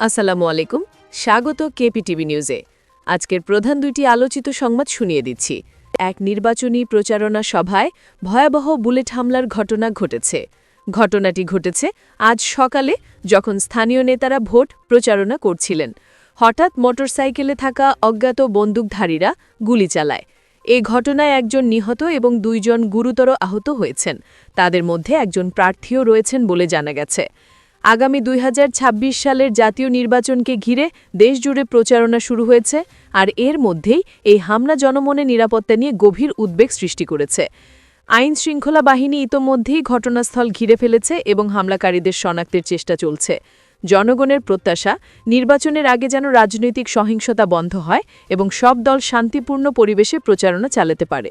আসসালামু আলাইকুম, স্বাগত কেপিটিভি নিউজে। আজকের প্রধান দুইটি আলোচিত সংবাদ শুনিয়ে দিচ্ছি। এক নির্বাচনী প্রচারণা সভায় ভয়াবহ বুলেট হামলার ঘটনা ঘটেছে। ঘটনাটি ঘটেছে আজ সকালে যখন স্থানীয় নেতারা ভোট প্রচারণা করছিলেন। হঠাৎ মোটরসাইকেলে থাকা অজ্ঞাত বন্দুকধারীরা গুলি চালায়। এ ঘটনায় একজন নিহত এবং দুইজন গুরুতর আহত হয়েছেন। তাদের মধ্যে একজন প্রার্থীও রয়েছেন বলে জানা গেছে। আগামী দুই হাজার ছাব্বিশ সালের জাতীয় নির্বাচনকে ঘিরে দেশজুড়ে প্রচারণা শুরু হয়েছে আর এর মধ্যেই এই হামলা জনমনে নিরাপত্তা নিয়ে গভীর উদ্বেগ সৃষ্টি করেছে। আইন শৃঙ্খলা বাহিনী ইতোমধ্যেই ঘটনাস্থল ঘিরে ফেলেছে এবং হামলাকারীদের শনাক্তের চেষ্টা চলছে। জনগণের প্রত্যাশা, নির্বাচনের আগে যেন রাজনৈতিক সহিংসতা বন্ধ হয় এবং সব দল শান্তিপূর্ণ পরিবেশে প্রচারণা চালাতে পারে।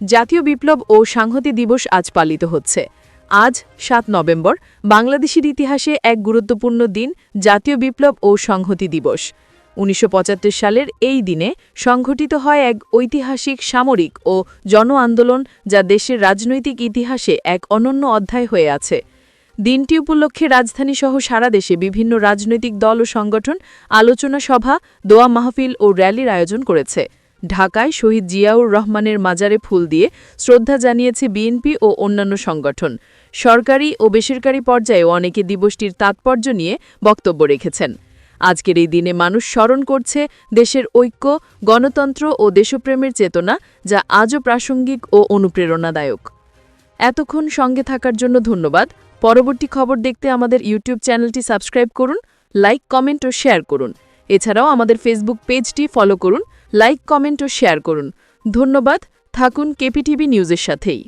জাতীয় বিপ্লব ও সাংহতি দিবস আজ পালিত হচ্ছে। আজ সাত নভেম্বর, বাংলাদেশের ইতিহাসে এক গুরুত্বপূর্ণ দিন, জাতীয় বিপ্লব ও সংহতি দিবস। উনিশশো পঁচাত্তর সালের এই দিনে সংঘটিত হয় এক ঐতিহাসিক, সামরিক ও জন আন্দোলন যা দেশের রাজনৈতিক ইতিহাসে এক অনন্য অধ্যায় হয়ে আছে। দিনটি উপলক্ষে রাজধানীসহ সারা দেশে বিভিন্ন রাজনৈতিক দল ও সংগঠন, আলোচনা সভা, দোয়া মাহফিল ও র্যালির আয়োজন করেছে। ঢাকায় শহীদ জিয়াউর রহমানের মাজারে ফুল দিয়ে শ্রদ্ধা জানিয়েছে বিএনপি ও অন্যান্য সংগঠন। সরকারি ও বেসরকারি পর্যায়েও অনেকে দিবসটির তাৎপর্য নিয়ে বক্তব্য রেখেছেন। আজকের এই দিনে মানুষ স্মরণ করছে দেশের ঐক্য, গণতন্ত্র ও দেশপ্রেমের চেতনা যা আজও প্রাসঙ্গিক ও অনুপ্রেরণাদায়ক। এতক্ষণ সঙ্গে থাকার জন্য ধন্যবাদ। পরবর্তী খবর দেখতে আমাদের ইউটিউব চ্যানেলটি সাবস্ক্রাইব করুন, লাইক, কমেন্ট ও শেয়ার করুন। এছাড়াও আমাদের ফেসবুক পেজটি ফলো করুন লাইক কমেন্ট ও শেয়ার করুন। ধন্যবাদ থাকুন কেপিটিভি নিউজের সাথেই।